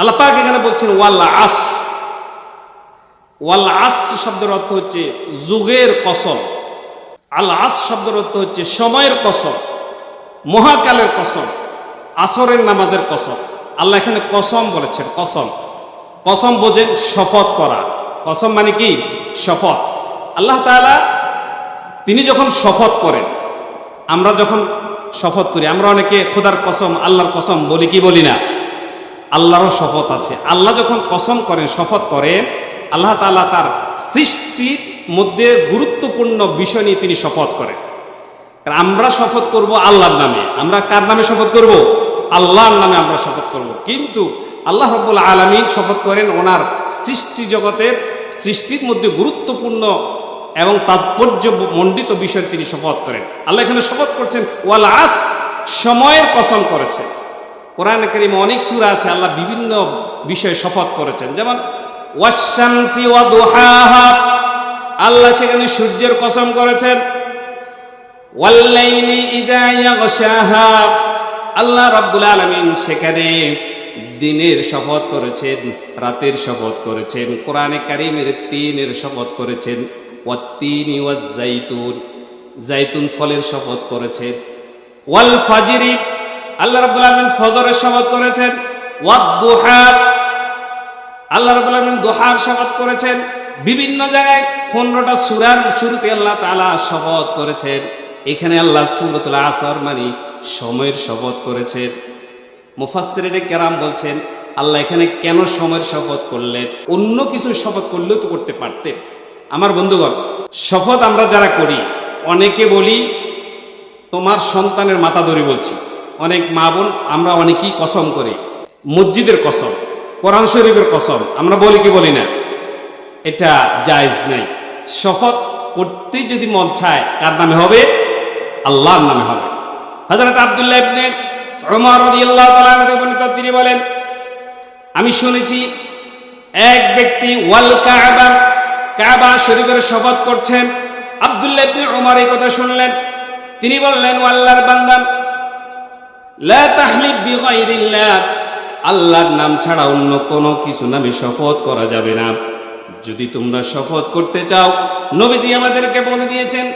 আল্লাহ পাক এখানে বলছেন ওয়াল্লা আস ওয়াল আস শব্দের অর্থ হচ্ছে যুগের কসম। আল আস শব্দের অর্থ হচ্ছে সময়ের কসম, মহাকালের কসম, আসরের নামাজের কসম। আল্লাহ এখানে কসম বলেছেন, কসম। কসম বোঝেন শপথ করা। কসম মানে কি? শপথ। আল্লাহ তালা তিনি যখন শপথ করেন, আমরা যখন শপথ করি, আমরা অনেকে খোদার কসম, আল্লাহর কসম বলি কি বলি না? আল্লাহরও শপথ আছে। আল্লাহ যখন কসম করেন, শপথ করেন আল্লাহ তাআলা তার সৃষ্টির মধ্যে গুরুত্বপূর্ণ বিষয় নিয়ে তিনি শপথ করেন। আমরা শপথ করব আল্লাহর নামে। আমরা কার নামে শপথ করব? আল্লাহর নামে আমরা শপথ করব। কিন্তু আল্লাহ রব্বুল আলমিন শপথ করেন ওনার সৃষ্টি জগতের, সৃষ্টির মধ্যে গুরুত্বপূর্ণ এবং তাৎপর্য মণ্ডিত বিষয় তিনি শপথ করেন। আল্লাহ এখানে শপথ করছেন, ওয়াল আস, সময়ের কসম করেছেন। কোরআন করিম অনেক সূরা আছে, আল্লাহ বিভিন্ন বিষয়ে শপথ করেছেন। যেমন ওয়া আল্লাহ সেখানে সূর্যের কসম করেছেন। আল্লাহ রাব্বুল আলামিন সেখানে দিনের শপথ করেছেন, রাতের শপথ করেছেন, কোরআনে কারিমের তিনের শপথ করেছেন। জাইতুন জাইতুন ফলের শপথ করেছেন। ওয়াল ফাজরি আল্লাহ রাব্বুল আলামিন ফজরের শপথ করেছেন ওয়াদ দুহা আল্লাহ রাব্বুল আলামিন দোহার শপথ করেছেন, বিভিন্ন জায়গায় পনেরোটা সুরার শুরুতে আল্লাহ তাআলা শপথ করেছেন, এখানে আল্লাহ সুরতুল আসর মানে সময়ের শপথ করেছেন। মুফাসসিরিনে কেরাম বলছেন, আল্লাহ এখানে কেন সময়ের শপথ করলেন? অন্য কিছু শপথ করলেও তো করতে পারতেন। আমার বন্ধুগণ, শপথ আমরা যারা করি, অনেকে বলি, তোমার সন্তানের মাথা ধরি বলছি। অনেক মা বোন, আমরা অনেকেই কসম করি। মসজিদের কসম, কোরআন শরীফের কসম, আমরা বলি কি বলি না? এটা জায়েজ নাই। শপথ করতেই যদি মন চায়, কার নামে হবে? আল্লাহর নামে হবে। হযরত আব্দুল্লাহ ইবনে রাদিয়াল্লাহু তাআলা তিনি বলেন, আমি শুনেছি এক ব্যক্তি ওয়াল কাবা কাবা শরীফের শপথ করছেন। আব্দুল্লাহ ইবনে এই কথা শুনলেন। তিনি বললেন, ও আল্লাহর বান্দা আল্লাহর নাম ছাড়া অন্য কোনো কিছু নামে শপথ করা যাবে না। যদি তোমরা শপথ করতে চাও, নবীজি আমাদেরকে বলে দিয়েছেন,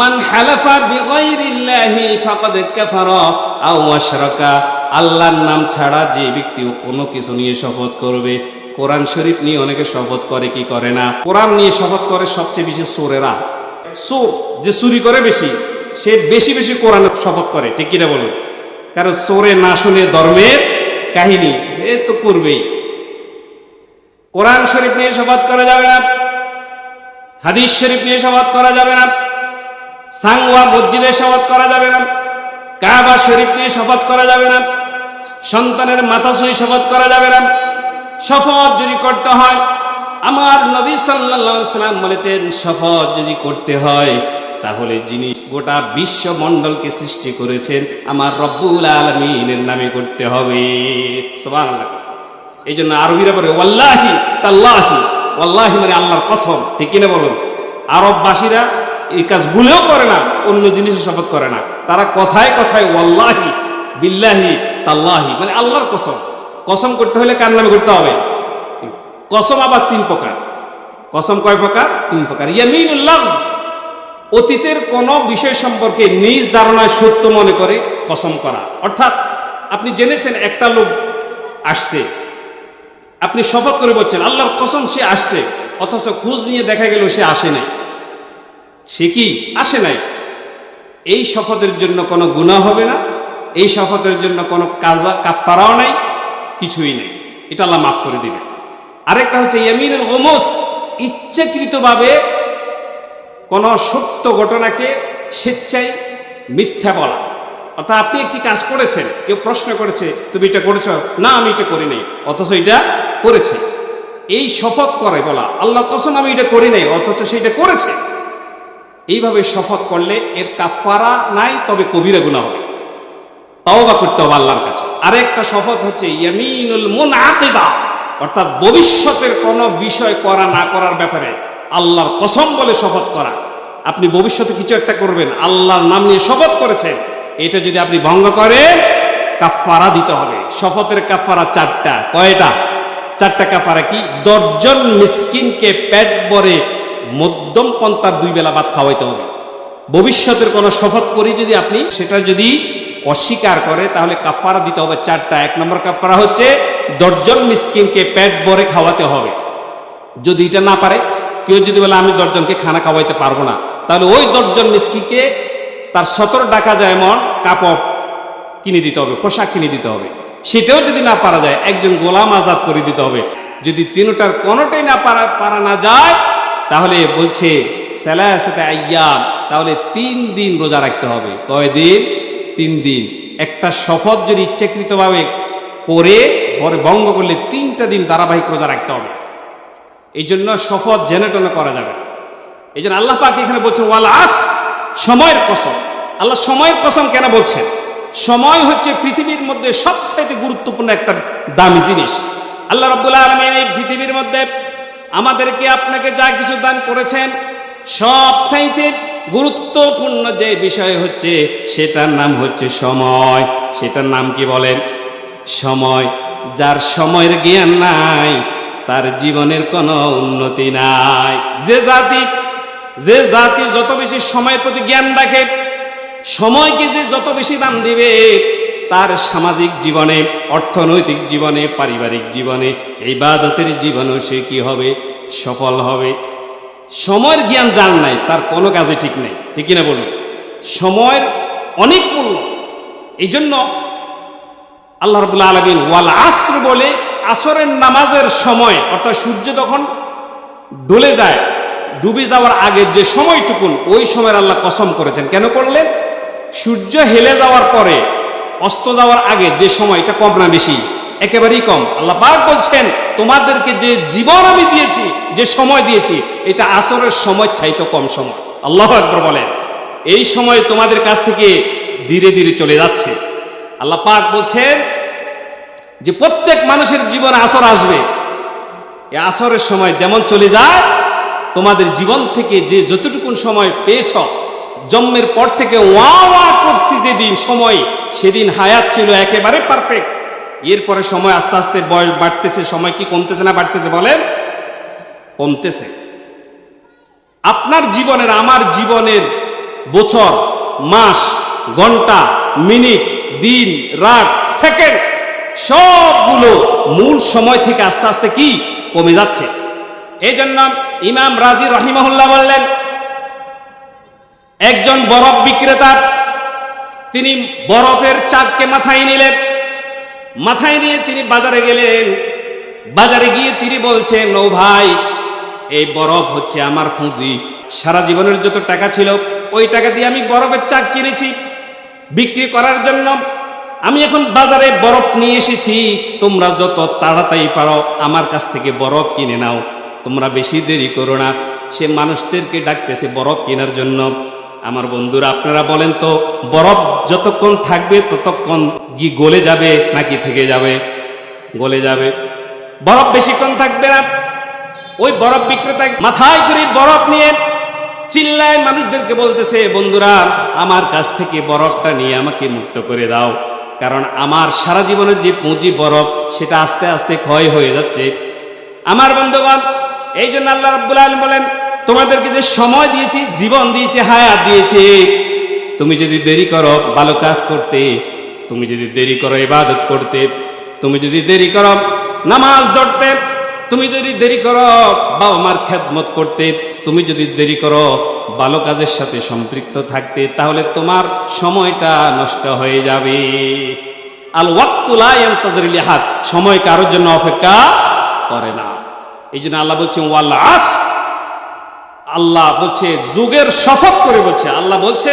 মান হালাফা বিগাইরিল্লাহি ফাকাদ কাফারা আও আশরাকা। আল্লাহর নাম ছাড়া যে ব্যক্তি কোনো কিছু নিয়ে শপথ করবে, কোরআন শরীফ নিয়ে অনেকে শপথ করে, কি করে না? কোরআন নিয়ে শপথ করে সবচেয়ে বেশি সোরেরা। সোর, যে চুরি করে বেশি, সে বেশি বেশি কোরআনের শপথ করে, ঠিক কিনা বলুন? কারণ সোরে না শুনে ধর্মের কাহিনী, এ তো করবেই। কোরআন শরীফ নিয়ে শপথ করা যাবে না, হাদিস শরীফ নিয়ে শপথ করা যাবে না, সাংওয়া মসজিদে শপথ করা যাবে না, কাবা শরীফ নিয়ে শপথ করা যাবে না, সন্তানের মাথা সই শপথ করা যাবে না, শপথ যদি করতে হয়, আমার নবী আলাইহি সাল্লাম বলেছেন, শপথ যদি করতে হয় তাহলে যিনি গোটা বিশ্বমণ্ডলকে সৃষ্টি করেছেন, আমার রব্বুল আলমিনের নামে করতে হবে। এই জন্য আরবিরা বলে, ওয়াল্লাহি, তাল্লাহি, ওয়াল্লাহি মানে আল্লাহর কসম। ঠিক কিনা বলুন? আরববাসীরা এই কাজ ভুলেও করে না, অন্য জিনিসে শপথ করে না। তারা কথায় কথায় ওয়াল্লাহি, বিল্লাহি, তাল্লাহি মানে আল্লাহর কসম। কসম করতে হলে কার নামে করতে হবে? কসম আবার তিন প্রকার। কসম কয় প্রকার? তিন প্রকার। ইয়ামিনুল্লাহ অতীতের কোনো বিষয় সম্পর্কে নিজ ধারণায় সত্য মনে করে কসম করা। অর্থাৎ আপনি জেনেছেন একটা লোক আসছে। আপনি শপথ করে বলছেন, আল্লাহর কসম, সে আসছে। অথচ খোঁজ নিয়ে দেখা গেল সে আসে নাই। সে কি? আসে নাই। এই শপথের জন্য কোনো গুণা হবে না। এই শপথের জন্য কোনো কাজা কাফারাও নাই। কিছুই নেই। এটা আল্লাহ মাফ করে দিবে আরেকটা হচ্ছে ইয়ামিনুল গোমস, ইচ্ছাকৃতভাবে কোনো সত্য ঘটনাকে স্বেচ্ছায় মিথ্যা বলা। অর্থাৎ আপনি একটি কাজ করেছেন, কেউ প্রশ্ন করেছে, তুমি এটা করেছ? না, আমি এটা করি নাই। অথচ এটা করেছে। এই শপথ করে বলা, আল্লাহ কসম, আমি এটা করি নাই, অথচ সেটা করেছে। এইভাবে শপথ করলে এর কাফারা নাই, তবে কবিরা গুণা হবে। তাও বা করতে হবে আল্লাহর কাছে। আরেকটা শপথ হচ্ছে, ইয়ামিনুল মুন আকিদা অর্থাৎ ভবিষ্যতের কোনো বিষয় করা না করার ব্যাপারে। আল্লাহর কসম বলে শপথ করা। আপনি ভবিষ্যতে কিছু একটা করবেন, আল্লাহর নাম নিয়ে শপথ করেছেন। এটা যদি আপনি ভঙ্গ করে কাফারা দিতে হবে। শপথের কাফারা চারটা। কয়টা? চারটা কাফারা কি? দশজন মিসকিনকে পেট ভরে মধ্যম পন্থার দুই বেলা ভাত খাওয়াইতে হবে। ভবিষ্যতের কোনো শপথ করি যদি আপনি, সেটা যদি অস্বীকার করে, তাহলে কাফারা দিতে হবে চারটা। এক নম্বর কাফারা হচ্ছে দশজন মিসকিনকে পেট ভরে খাওয়াতে হবে। যদি এটা না পারে কেউ যদি বলে, আমি দশজনকে খানা খাওয়াইতে পারব না, তাহলে ওই দশজন মিসকিকে তার সতর টাকা যায় এমন কাপড় কিনে দিতে হবে, পোশাক কিনে দিতে হবে, সেটাও যদি না পারা যায়, একজন গোলাম আজাদ করে দিতে হবে। যদি তিনটার কোনোটাই না পারা পারা না যায়, তাহলে বলছে সাথে আয়াম তাহলে তিন দিন রোজা রাখতে হবে। কয় দিন? তিন দিন। একটা শপথ যদি ইচ্ছাকৃতভাবে পরে পরে ভঙ্গ করলে তিনটা দিন ধারাবাহিক রোজা রাখতে হবে। এই জন্য শপথ জেনে টেনে করা যাবে। এই জন্য আল্লাহ পাক এখানে বলছেন ওয়াল আস, সময়ের কসম। আল্লাহ সময়ের কসম কেন বলছেন? সময় হচ্ছে পৃথিবীর মধ্যে সবচাইতে গুরুত্বপূর্ণ একটা দামি জিনিস। আল্লাহ রব্বুল আলমিন এই পৃথিবীর মধ্যে আমাদেরকে আপনাকে যা কিছু দান করেছেন, সবচাইতে গুরুত্বপূর্ণ যে বিষয় হচ্ছে, সেটার নাম হচ্ছে সময়। সেটার নাম কি বলেন? সময়। যার সময়ের জ্ঞান নাই তার জীবনের কোনো উন্নতি নাই। যে জাতি যে জাতি যত বেশি সময়ের প্রতি জ্ঞান রাখে, সময়কে যে যত বেশি দাম দিবে, তার সামাজিক জীবনে, অর্থনৈতিক জীবনে, পারিবারিক জীবনে এই বাদতের জীবনেও সে কি হবে? সফল হবে। সময়ের জ্ঞান জান নাই, তার কোনো কাজে ঠিক নেই। ঠিক কিনা বলুন? সময়ের অনেক মূল্য। এই জন্য আল্লাহ রবুল্লা আলমিন ওয়াল আসর বলে আসরের নামাজের সময়, অর্থাৎ সূর্য তখন ডলে যায়, ডুবে যাওয়ার আগের যে সময়টুকুন, ওই সময়ের আল্লাহ কসম করেছেন। কেন করলেন? সূর্য হেলে যাওয়ার পরে, অস্ত যাওয়ার আগে যে সময় এটা কম না বেশি, একেবারেই কম। আল্লাহ পাক বলছেন, তোমাদেরকে যে জীবন আমি দিয়েছি, যে সময় দিয়েছি, এটা আসরের সময় চাইতো কম সময়। আল্লাহ একবার বলেন। এই সময় তোমাদের কাছ থেকে ধীরে ধীরে চলে যাচ্ছে। আল্লাহ পাক বলছেন যে প্রত্যেক মানুষের জীবনে আসর আসবে। এই আসরের সময় যেমন চলে যায়, তোমাদের জীবন থেকে যে যতটুকুন সময় পেয়েছ, জন্মের পর থেকে ওয়া ওয়া করছি যেদিন সময়, সেদিন হায়াত ছিল একেবারে পারফেক্ট এরপরে সময় আস্তে আস্তে বয়স বাড়তেছে, সময় কি কমতেছে না বাড়তেছে বলেন? কমতেছে। আপনার জীবনের, আমার জীবনের বছর, মাস, ঘণ্টা, মিনিট, দিন, রাত, সেকেন্ড সবগুলো মূল সময় থেকে আস্তে আস্তে কি? কমে যাচ্ছে। এই জন্য ইমাম রাজি রহিমাহুল্লাহ বললেন, একজন বরফ বিক্রেতা, তিনি বরফের চাককে মাথায় নিলেন। মাথায় নিয়ে তিনি বাজারে গেলেন। বাজারে গিয়ে তিনি বলছেন, ও ভাই, এই বরফ হচ্ছে আমার ফুঁজি সারা জীবনের যত টাকা ছিল, ওই টাকা দিয়ে আমি বরফের চাক কিনেছি। বিক্রি করার জন্য আমি এখন বাজারে বরফ নিয়ে এসেছি। তোমরা যত তাড়াতাড়ি পারো আমার কাছ থেকে বরফ কিনে নাও। তোমরা বেশি দেরি করো না। সে মানুষদেরকে ডাকতেছে বরফ কেনার জন্য। আমার বন্ধুরা, আপনারা বলেন তো, বরফ যতক্ষণ থাকবে ততক্ষণ কি গলে যাবে নাকি থেকে যাবে? গলে যাবে। বরফ বেশিক্ষণ থাকবে না। ওই বরফ বিক্রেতা মাথায় করে বরফ নিয়ে চিল্লায় মানুষদেরকে বলতেছে, বন্ধুরা, আমার কাছ থেকে বরফটা নিয়ে আমাকে মুক্ত করে দাও। কারণ আমার সারা জীবনের যে পুঁজি বরফ, সেটা আস্তে আস্তে ক্ষয় হয়ে যাচ্ছে। আমার বন্ধুগণ, এই জন্য আল্লাহ রাব্বুল আলামিন বলেন, তোমাদেরকে যে সময় দিয়েছি, জীবন দিয়েছি, হায়াত দিয়েছি, তুমি যদি দেরি করো, ভালো কাজ করতে, তুমি যদি দেরি করো, ইবাদত করতে, তুমি যদি দেরি করো, নামাজ ধরতে তুমি যদি দেরি করো, বাবা মার খেদমত করতে, তুমি যদি দেরি করো ভালো কাজের সাথে সম্পৃক্ত থাকতে, তাহলে তোমার সময়টা নষ্ট হয়ে যাবে। আল ওয়াক্তুল হাত সময় কারোর জন্য অপেক্ষা করে না। এই জন্য আল্লাহ বলছেন ওয়াল্লা আস আল্লাহ বলছে, যুগের শপথ করে বলছে। আল্লাহ বলছে,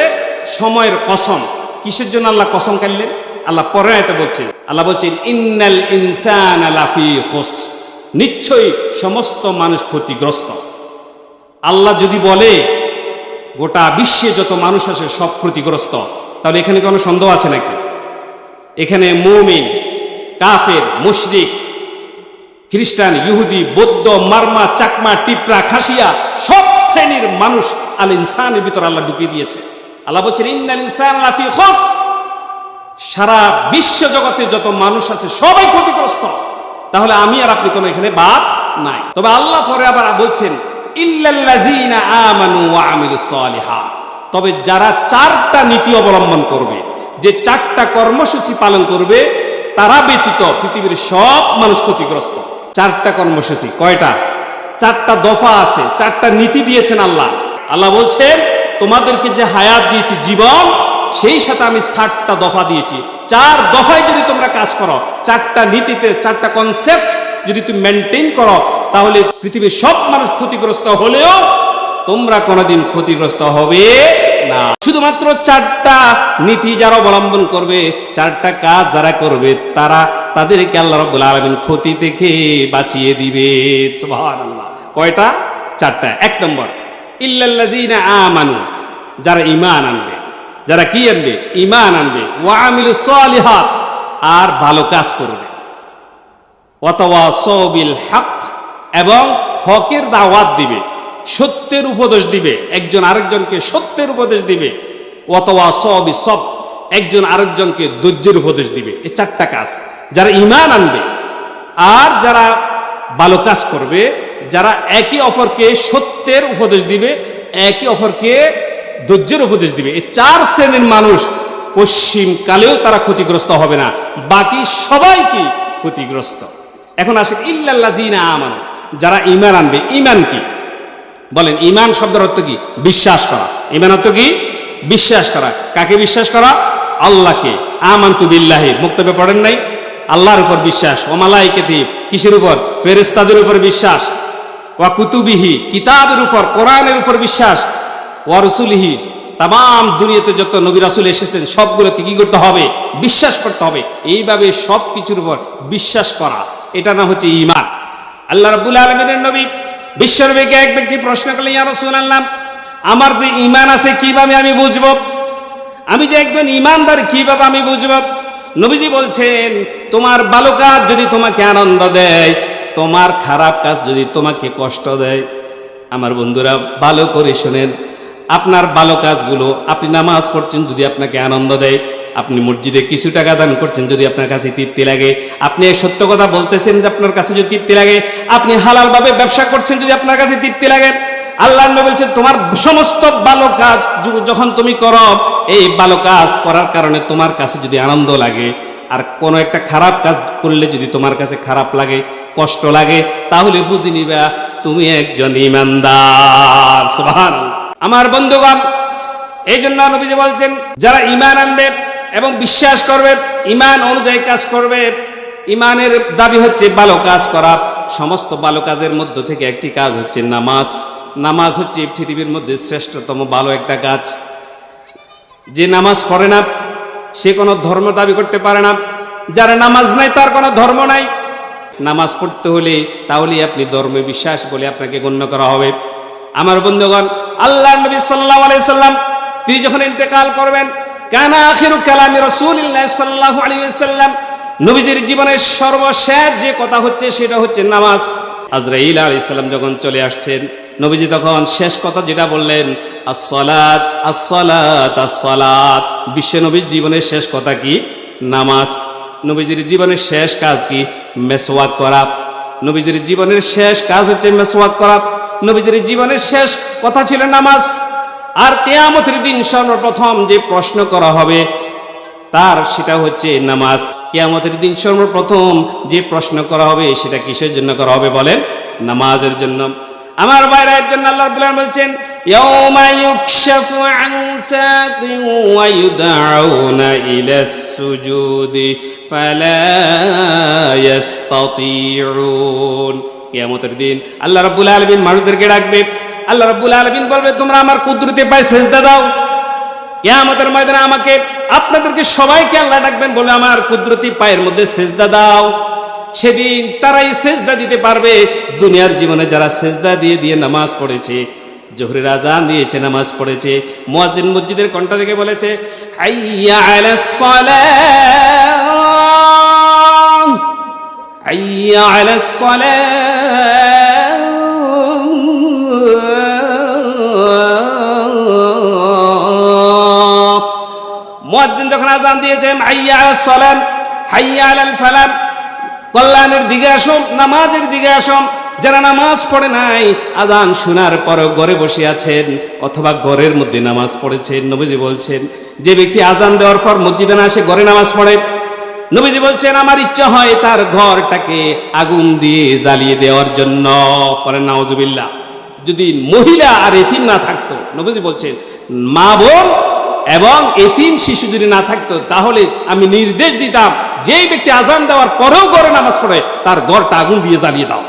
সময়ের কসম। কিসের জন্য আল্লাহ কসম কাটলেন? আল্লাহ পরে বলছে, আল্লাহ বলছেন, ইন্নাল ইনসান আলাফি হোস নিশ্চয়ই সমস্ত মানুষ ক্ষতিগ্রস্ত। আল্লাহ যদি বলে, গোটা বিশ্বে যত মানুষ আছে সব ক্ষতিগ্রস্ত, তাহলে এখানে কোনো সন্দেহ আছে নাকি? এখানে মুমিন, কাফের, মুশরিক, খ্রিস্টান, ইহুদি, বৌদ্ধ, মারমা, চাকমা, টিপরা, খাসিয়া, সব শ্রেণির মানুষ আল ইনসানের ভিতর আল্লাহ ঢুকিয়ে দিয়েছে। আল্লাহ বলছেন, ইন্নাল ইনসান সারা বিশ্ব জগতে যত মানুষ আছে সবাই ক্ষতিগ্রস্ত। তাহলে আমি আর আপনি কোনো এখানে বাদ নাই। তবে আল্লাহ পরে আবার বলছেন, ইল্লাল্লাযীনা আমানু ওয়া আমিলুস সালিহাত তবে যারা চারটা নীতি অবলম্বন করবে, যে চারটা কর্মসূচি পালন করবে, তারা ব্যতীত পৃথিবীর সব মানুষ ক্ষতিগ্রস্ত। চারটা কর্মসূচি, কয়টা? চারটা দফা আছে, চারটা নীতি দিয়েছেন আল্লাহ। আল্লাহ বলছেন, তোমাদেরকে যে হায়াত দিয়েছি জীবন সেই সাথে আমি ষাটটা দফা দিয়েছি। চার দফায় যদি তোমরা কাজ করো, চারটা নীতিতে, চারটা কনসেপ্ট যদি তুমি মেনটেন করো, তাহলে পৃথিবীর সব মানুষ ক্ষতিগ্রস্ত হলেও তোমরা কোনোদিন ক্ষতিগ্রস্ত হবে না। শুধুমাত্র চারটা নীতি যারা অবলম্বন করবে, চারটা কাজ যারা করবে, তারা তাদেরকে আল্লাহ রব্বুল আলমিন ক্ষতি থেকে বাঁচিয়ে দিবে। কয়টা? চারটা। এক নম্বর, ইল্লাল্লাযীনা আমানু, যারা ঈমান আনবে। যারা কি আনবে? ইমান আনবে। ওয়া আমিলুস সালিহাত, আর ভালো কাজ করবে। ওয়াতাওয়াসাউ বিল হক এবং হকের দাওয়াত দিবে। সত্যের উপদেশ দিবে। একজন আরেকজনকে সত্যের উপদেশ দিবে। অথবা সব সব একজন আরেকজনকে ধৈর্যের উপদেশ দিবে। এই চারটা কাজ। যারা ইমান আনবে, আর যারা ভালো কাজ করবে, যারা একে অপরকে সত্যের উপদেশ দিবে একে অপরকে ধৈর্যের উপদেশ দিবে। এই চার শ্রেণির মানুষ পশ্চিম কালেও তারা ক্ষতিগ্রস্ত হবে না। বাকি সবাই কি ক্ষতিগ্রস্ত। এখন আসেন ইল্লাল্লাহ জিনা আমানো যারা ইমান আনবে। ইমান কি? বলেন ইমান শব্দের অর্থ কি? বিশ্বাস করা। ইমান অর্থ কি? বিশ্বাস করা। কাকে বিশ্বাস করা? আল্লাহকে। আমান্তু বিল্লাহি। মুক্তবে পড়েন নাই? আল্লাহর উপর বিশ্বাস। ওমালাইকেতি কিসের উপর? ফেরেস্তাদের উপর বিশ্বাস। ওয়া কুতুবিহি, কিতাবের উপর, কোরআনের উপর বিশ্বাস। ওয়া রসুলিহি তাম দুনিয়াতে যত নবী রাসুল এসেছেন, সবগুলোকে কি করতে হবে? বিশ্বাস করতে হবে। এইভাবে সব কিছুর উপর বিশ্বাস করা, এটা না হচ্ছে ইমান আল্লাহ রাব্বুল আলমিনের নবী বিশ্বনবীকে এক ব্যক্তি প্রশ্ন করলেন, ইয়া রাসূলুল্লাহ, আমার যে ইমান আছে কীভাবে আমি বুঝব? আমি যে একজন ইমানদার কীভাবে আমি বুঝব? নবীজি বলছেন, তোমার ভালো কাজ যদি তোমাকে আনন্দ দেয়, তোমার খারাপ কাজ যদি তোমাকে কষ্ট দেয়। আমার বন্ধুরা, ভালো করে শোনেন। আপনার ভালো কাজগুলো, আপনি নামাজ পড়ছেন যদি আপনাকে আনন্দ দেয়, আপনি মসজিদে কিছু টাকা দান করছেন যদি আপনার কাছে তৃপ্তি লাগে, আপনি এই সত্য কথা বলতেছেন যে আপনার কাছে যদি তৃপ্তি লাগে, আপনি হালালভাবে ব্যবসা করছেন যদি আপনার কাছে তৃপ্তি লাগে আল্লাহ বলছেন, তোমার সমস্ত ভালো কাজ যখন তুমি করো, এই ভালো কাজ করার কারণে তোমার কাছে যদি আনন্দ লাগে, আর কোনো একটা খারাপ কাজ করলে যদি তোমার কাছে খারাপ লাগে, কষ্ট লাগে, তাহলে বুঝে নিবা, তুমি একজন ইমানদার সুবহানাল্লাহ। আমার বন্ধুগণ, এই জন্য নবীজি বলছেন, যারা ইমান আনবে এবং বিশ্বাস করবে ইমান অনুযায়ী কাজ করবে ইমানের দাবি হচ্ছে ভালো কাজ করা। সমস্ত ভালো কাজের মধ্য থেকে একটি কাজ হচ্ছে নামাজ। নামাজ হচ্ছে পৃথিবীর মধ্যে শ্রেষ্ঠতম ভালো একটা কাজ। যে নামাজ পড়ে না, সে কোনো ধর্ম দাবি করতে পারে না। যার নামাজ নাই, তার কোনো ধর্ম নাই। নামাজ পড়তে হলে তাহলে আপনি ধর্মে বিশ্বাস বলে আপনাকে গণ্য করা হবে। আমার বন্ধুগণ আল্লাহ নবী সাল্লাল্লাহু আলাইহি সাল্লাম, তিনি যখন ইন্তেকাল করবেন, কানা আখিরু কালামি রাসূলিল্লাহ সাল্লাল্লাহু আলাইহি ওয়াসাল্লাম, নবীজির জীবনের সর্বশেষ যে কথা হচ্ছে সেটা হচ্ছে নামাজ। আজরাইল আলাইহিস সালাম যখন চলে আসছেন, নবীজি তখন শেষ কথা যেটা বললেন, আসসালাত আসসালাত আসসালাত। বিশ্ব নবীর জীবনের শেষ কথা কি? নামাজ। নবীজির জীবনের শেষ কাজ কি? মেসওয়াক করা। নবীজির জীবনের শেষ কাজ হচ্ছে মেসওয়াক করা। নবীজির জীবনের শেষ কথা ছিল নামাজ। আর কেয়ামতের দিন সর্বপ্রথম যে প্রশ্ন করা হবে, তার সেটা হচ্ছে নামাজ। কেয়ামতের দিন সর্বপ্রথম যে প্রশ্ন করা হবে, সেটা কিসের জন্য করা হবে বলেন? নামাজের জন্য। আমার বাইরের জন্য আল্লাহ আলামিন বলছেন ইয়াস্তাতিউন। কিয়ামতের দিন। আল্লাহ রাব্বুল আলামিন মানুষদেরকে ডাকবে। আল্লাহ রাব্বুল আলামিন বলবে, তোমরা আমার কুদরতে পায়ে সেজদা দাও। কেয়ামতের ময়দানে আমাকে, আপনাদেরকে সবাইকে আল্লাহ ডাকবেন বলে আমার কুদরতি পায়ের মধ্যে সেজদা দাও। সেদিন তারাই সেজদা দিতে পারবে। দুনিয়ার জীবনে যারা সেজদা দিয়ে দিয়ে নামাজ পড়েছে, জোহরের আজান দিয়েছে, নামাজ পড়েছে, মুয়াজ্জিন মসজিদের কণ্ঠ থেকে বলেছে, হাইয়া আলাস সালাহ মুয়াজ্জিন যখন আজান দিয়েছেন হাইয়া আলাস সালাম, হাইয়া আলাল ফালাম, কল্যাণের দিকে আসুন, নামাজের দিকে আসুন। যারা নামাজ পড়ে নাই আজান শোনার পরও ঘরে বসে আছেন, অথবা ঘরের মধ্যে নামাজ পড়েছেন। নবীজি বলছেন, যে ব্যক্তি আজান দেওয়ার পর মসজিদে না আসে ঘরে নামাজ পড়ে? নবীজি বলছেন, আমার ইচ্ছা হয় তার ঘরটাকে আগুন দিয়ে জ্বালিয়ে দেওয়ার জন্য। পরে নাওজুবিল্লাহ যদি মহিলা আর এতিম না থাকতো? নবীজি বলছেন, মা বোন এবং এতিম শিশু যদি না থাকতো, তাহলে আমি নির্দেশ দিতাম, যেই ব্যক্তি আজান দেওয়ার পরেও ঘরে নামাজ পড়ে, তার ঘরটা আগুন দিয়ে জ্বালিয়ে দাও।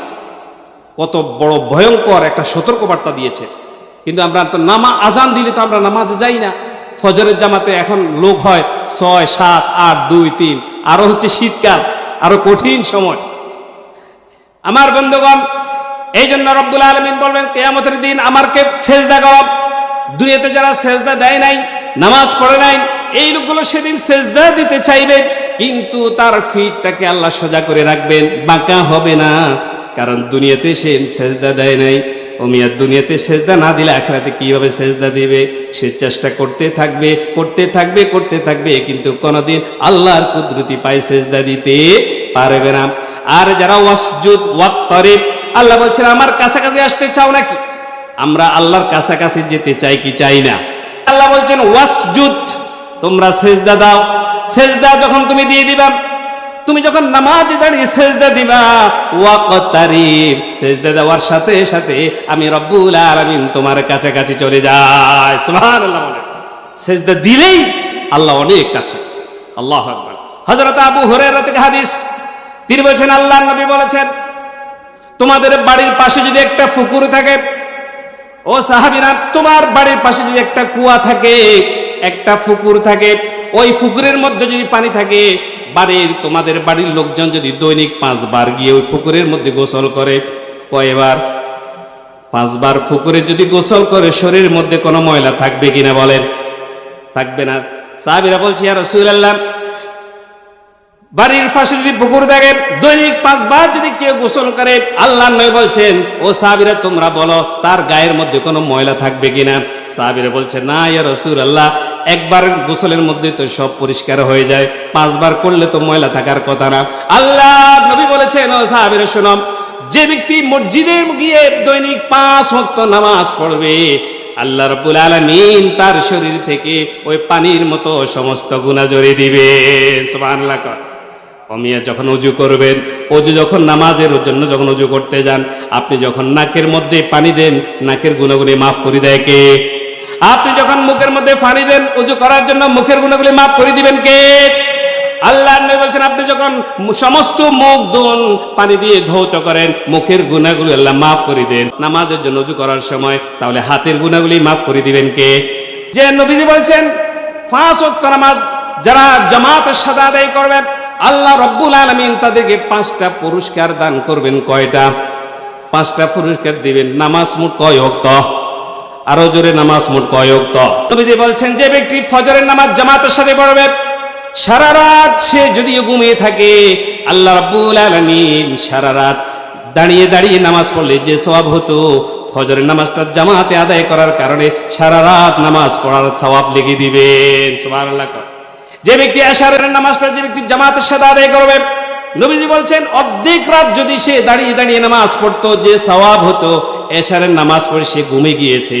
কত বড় ভয়ঙ্কর একটা সতর্কবার্তা দিয়েছে। কিন্তু আমরা তো নামা, আজান দিলে তো আমরা নামাজে যাই না। ফজরের জামাতে এখন লোক হয় ছয়, সাত, আট, দুই, তিন, আরও হচ্ছে শীতকাল, আরও কঠিন সময়। আমার বন্ধুগণ এই জন্য রব্বুল আলমিন বলবেন, কেয়ামতের দিন আমারকে সেজদা করব দুনিয়াতে যারা সেজদা দেয় নাই নামাজ পড়ে নাই, এই লোকগুলো সেদিন সেজদা দিতে চাইবে, কিন্তু তার ফিটটাকে আল্লাহ সোজা করে রাখবেন, বাঁকা হবে না। কারণ দুনিয়াতে সে সেজদা দেয় নাই। ও মিয়া, দুনিয়াতে সেজদা না দিলে আখরাতে কীভাবে সেজদা দেবে? সে চেষ্টা করতে থাকবে করতে থাকবে করতে থাকবে, কিন্তু কোনোদিন আল্লাহর কুদরতি পায় সেজদা দিতে পারবে না। আর যারা ওয়াসজুদ ওয়াক্তরিব আল্লাহ বলছেন, আমার কাছাকাছি আসতে চাও নাকি? আমরা আল্লাহর কাছাকাছি যেতে চাই কি চাই না? আল্লাহ বলছেন, ওয়াসজুদ, তোমরা সেজদা দাও। সেজদা যখন তুমি দিয়ে দিবা, তুমি যখন নামাজ দাঁড়িয়ে সেজদা দিবা, ওয়াকতারিব, সেজদা দেওয়ার সাথে সাথে আমি রব্বুল আলামিন তোমার কাছাকাছি চলে যাই। সুবহানাল্লাহ বলে। সেজদা দিলেই আল্লাহ অনেক কাছে। আল্লাহ আকবার। হযরত আবু হুরায়রা থেকে হাদিস। তিনি বলেছেন, আল্লাহর নবী বলেছেন, তোমাদের বাড়ির পাশে যদি একটা পুকুর থাকে ও সাহাবিরা, তোমার বাড়ির পাশে যদি একটা কুয়া থাকে, একটা পুকুর থাকে, ওই পুকুরের মধ্যে যদি পানি থাকে, বাড়ির, তোমাদের বাড়ির লোকজন যদি দৈনিক পাঁচবার গিয়ে ওই পুকুরের মধ্যে গোসল করে, কয়বার? পাঁচবার পুকুরে যদি গোসল করে, শরীরের মধ্যে কোনো ময়লা থাকবে কিনা বলেন? থাকবে না। সাহাবিরা বলছি আর রসুল্লাহ বাড়ির পাশে যদি পুকুর দেখে, দৈনিক পাঁচবার যদি কেউ গোসল করে আল্লাহ নয় বলছেন, ও সাহাবিরা, তোমরা বলো, তার গায়ের মধ্যে কোনো ময়লা থাকবে কিনা? সাহাবিরা বলছে না, ইয়া রসুল আল্লাহ একবার গোসলের মধ্যে তো সব পরিষ্কার হয়ে যায়, পাঁচবার করলে তো ময়লা থাকার কথা না। আল্লাহ নবী বলেছেন, ও সাহাবিরা শোনম যে ব্যক্তি মসজিদে গিয়ে দৈনিক পাঁচ হক্ত নামাজ পড়বে, আল্লাহ রব্বুল আলামিন তার শরীর থেকে ওই পানির মতো সমস্ত গুণা জড়িয়ে দিবে। কর। অমিয়া যখন উজু করবেন অজু যখন নামাজের জন্য যখন উজু করতে যান, আপনি যখন নাকের মধ্যে পানি দেন, নাকের গুণাগুলি মাফ করে দেয় কে? আপনি যখন মুখের মধ্যে পানি দেন, উজু করার জন্য মুখের গুণাগুলি মাফ করে দিবেন কে? আল্লাহ নবী বলছেন, আপনি যখন সমস্ত মুখ দুন পানি দিয়ে ধৌত করেন, মুখের গুণাগুলি আল্লাহ মাফ করে দেন। নামাজের জন্য উজু করার সময় তাহলে হাতের গুণাগুলি মাফ করে দিবেন কে? যে নবীজি বলছেন ওয়াক্ত নামাজ যারা জামাতের সাথে আদায় করবেন আল্লাহ রব্বুল আলমিন তাদেরকে পাঁচটা পুরস্কার দান করবেন, কয়টা? পাঁচটা পুরস্কার দিবেন, নামাজ মুঠ কয় অক্ত আরও জোরে নামাজ মুঠ কয় অক্ত নবীজি বলছেন, যে ব্যক্তি ফজরের নামাজ জামাতের সাথে পড়বে, সারা রাত সে যদিও ঘুমিয়ে থাকে, আল্লাহ রব্বুল আলমিন সারা রাত দাঁড়িয়ে দাঁড়িয়ে নামাজ পড়লে যে সওয়াব হতো, ফজরের নামাজটা জামাতে আদায় করার কারণে সারা রাত নামাজ পড়ার সওয়াব লিখে দিবেন, সুবহানাল্লাহ যে ব্যক্তি আশারের নামাজটা যে ব্যক্তি জামাতের সাথে আদায় করবে, নবীজি বলছেন, অর্ধেক রাত যদি সে দাঁড়িয়ে দাঁড়িয়ে নামাজ পড়তো, যে সওয়াব হতো, এশারের নামাজ পড়ে সে ঘুমে গিয়েছে।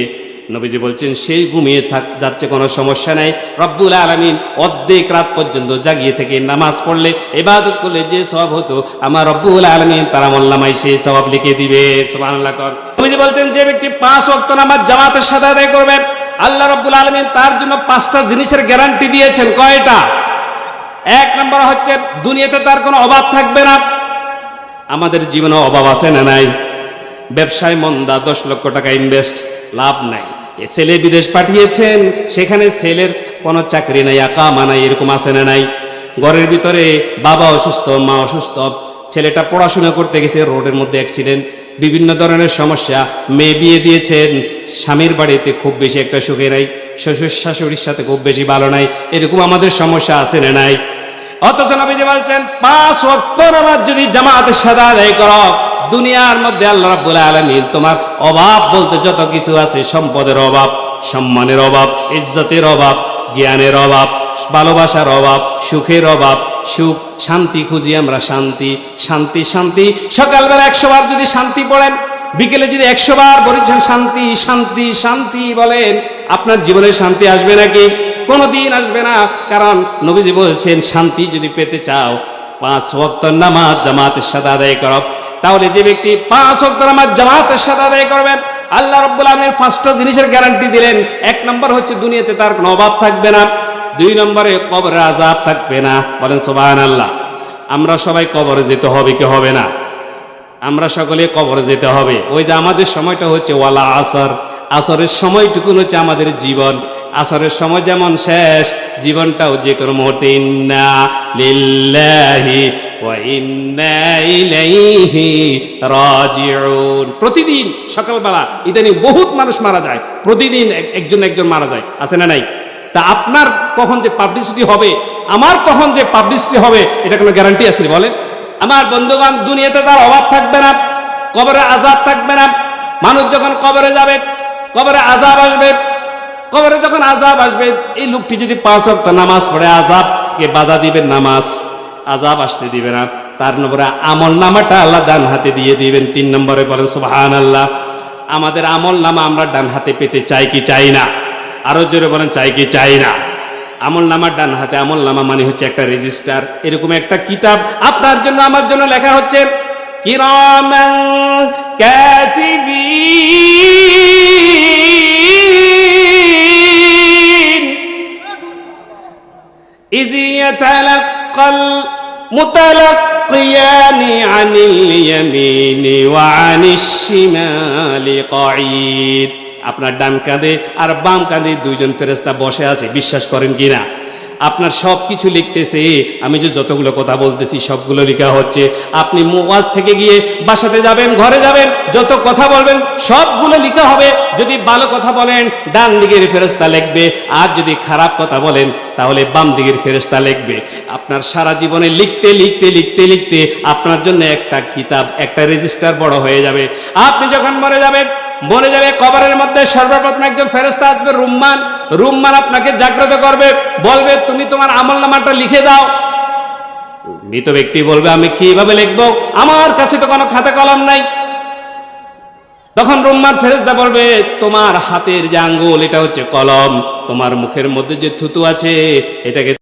নবীজি বলছেন, সেই ঘুমিয়ে থাক, যাচ্ছে কোনো সমস্যা নাই। রব্বুল আলমিন অর্ধেক রাত পর্যন্ত জাগিয়ে থেকে নামাজ পড়লে এবাদত করলে যে সব হতো, আমার রব্বুল আলমিন তারা মোল্লামাই সেই সবাব লিখে দিবে। কর। নবীজি বলছেন, যে ব্যক্তি পাঁচ ওয়াক্ত নামাজ জামাতের সাথে আদায় করবে আল্লাহ রব্বুল আলমিন তার জন্য পাঁচটা জিনিসের গ্যারান্টি দিয়েছেন। কয়টা? এক নম্বর হচ্ছে, দুনিয়াতে তার কোনো অভাব থাকবে না। আমাদের জীবনে অভাব আছে না নাই? ব্যবসায় মন্দা, দশ লক্ষ টাকা ইনভেস্ট লাভ নাই। ছেলে বিদেশ পাঠিয়েছেন, সেখানে ছেলের কোনো চাকরি নাই আকামা নাই এরকম আছে না নাই? ঘরের ভিতরে বাবা অসুস্থ, মা অসুস্থ, ছেলেটা পড়াশোনা করতে গেছে, রোডের মধ্যে অ্যাক্সিডেন্ট বিভিন্ন ধরনের সমস্যা। মেয়ে বিয়ে দিয়েছেন স্বামীর বাড়িতে খুব বেশি একটা সুখে নাই, শ্বশুর শাশুড়ির সাথে খুব বেশি ভালো নাই, এরকম আমাদের সমস্যা আছে না নাই? অথচ নবীজি বলছেন, পাঁচ ওয়াক্ত নামাজ যদি জামাতের সাথে আদায় করো, দুনিয়ার মধ্যে আল্লাহ রাব্বুল আলামিন তোমার অভাব বলতে যত কিছু আছে, সম্পদের অভাব, সম্মানের অভাব, ইজ্জতের অভাব, জ্ঞানের অভাব, ভালোবাসার অভাব, সুখের অভাব সুখ, শান্তি খুঁজি আমরা শান্তি শান্তি শান্তি। সকালবেলা একশো বার যদি শান্তি পড়েন, বিকেলে যদি একশো বার বলেছেন শান্তি শান্তি শান্তি বলেন, আপনার জীবনে শান্তি আসবে নাকি? কোনোদিন আসবে না, কারণ নবীজি বলছেন, শান্তি যদি পেতে চাও, পাঁচ ওয়াক্ত নামাজ জামাতের সাথে আদায় করো। তাহলে যে ব্যক্তি পাঁচ ওয়াক্ত নামাজ জামাতের সাথে আদায় করবেন, আল্লাহ রব্বুল আলমীর পাঁচটা জিনিসের গ্যারান্টি দিলেন। এক নম্বর হচ্ছে দুনিয়াতে তার কোনো অভাব থাকবে না। দুই নম্বরে কবরে আজাব থাকবে না। বলেন সোবাহান আল্লাহ আমরা সবাই কবরে যেতে হবে কি হবে না? আমরা সকলে কবরে যেতে হবে। ওই যে আমাদের সময়টা হচ্ছে ওয়ালা আসর। আসরের সময়টুকুন হচ্ছে আমাদের জীবন। আসরের সময় যেমন শেষ, জীবনটাও যে কোনো মুহূর্তে ইন্না লিল্লাহি ইন্না ইলাইহি রাজিউন। প্রতিদিন সকালবেলা ইদানিং বহুত মানুষ মারা যায়। প্রতিদিন এক- একজন একজন মারা যায়। আছে না নাই? তা আপনার কখন যে পাবলিসিটি হবে, আমার কখন যে পাবলিসিটি হবে, এটা কোনো গ্যারান্টি আছে বলেন? আমার বন্ধুগণ, দুনিয়াতে তার অভাব থাকবে না, কবরে আজাব থাকবে না। মানুষ যখন কবরে যাবে, কবরে আজাব আসবে, কবরে যখন আজাব আসবে, এই লোকটি যদি পাঁচ অক্ট নামাজ পড়ে আজাবকে বাধা দিবেন নামাজ আজাব আসতে দিবে না। তার নম্বরে আমল নামাটা আল্লাহ ডান হাতে দিয়ে দিবেন। তিন নম্বরে বলেন সুবহান আল্লাহ আমাদের আমল নামা আমরা ডান হাতে পেতে চাই কি চাই না? আরো জোরে বলেন চাই কি চাই না আমল নামার ডান হাতে আমল নামা মানে হচ্ছে একটা রেজিস্টার এরকম একটা কিতাব আপনার জন্য আমার জন্য লেখা হচ্ছে কিরামান কাতিবিন إذ يتلقى المتلقيان عن اليمين وعن الشمال قعيد আপনার ডান কাঁধে আর বাম কাঁধে দুইজন ফেরেস্তা বসে আছে, বিশ্বাস করেন কিনা? আপনার সব কিছু লিখতেছে, আমি যে যতগুলো কথা বলতেছি সবগুলো লেখা হচ্ছে। আপনি ওয়াজ থেকে গিয়ে বাসাতে যাবেন, ঘরে যাবেন, যত কথা বলবেন, সবগুলো লেখা হবে। যদি ভালো কথা বলেন, ডান দিকের ফেরস্তা লিখবে, আর যদি খারাপ কথা বলেন, তাহলে বাম দিকের ফেরেস্তা লিখবে। আপনার সারা জীবনে লিখতে লিখতে লিখতে লিখতে আপনার জন্য একটা কিতাব, একটা রেজিস্টার বড় হয়ে যাবে। আপনি যখন মরে যাবেন মরে যাবে, কবরের মধ্যে সর্বপ্রথম একজন ফেরেস্তা আসবে, রুম্মান। রুম্মান আপনাকে জাগ্রত করবে, বলবে, তুমি তোমার আমল নামাটা লিখে দাও। মৃত ব্যক্তি বলবে, আমি কীভাবে লিখব? আমার কাছে তো কোনো খাতা কলম নাই। তখন রুম্মান ফেরেস্তা বলবে, তোমার হাতের যে আঙ্গুল, এটা হচ্ছে কলম। তোমার মুখের মধ্যে যে থুতু আছে, এটাকে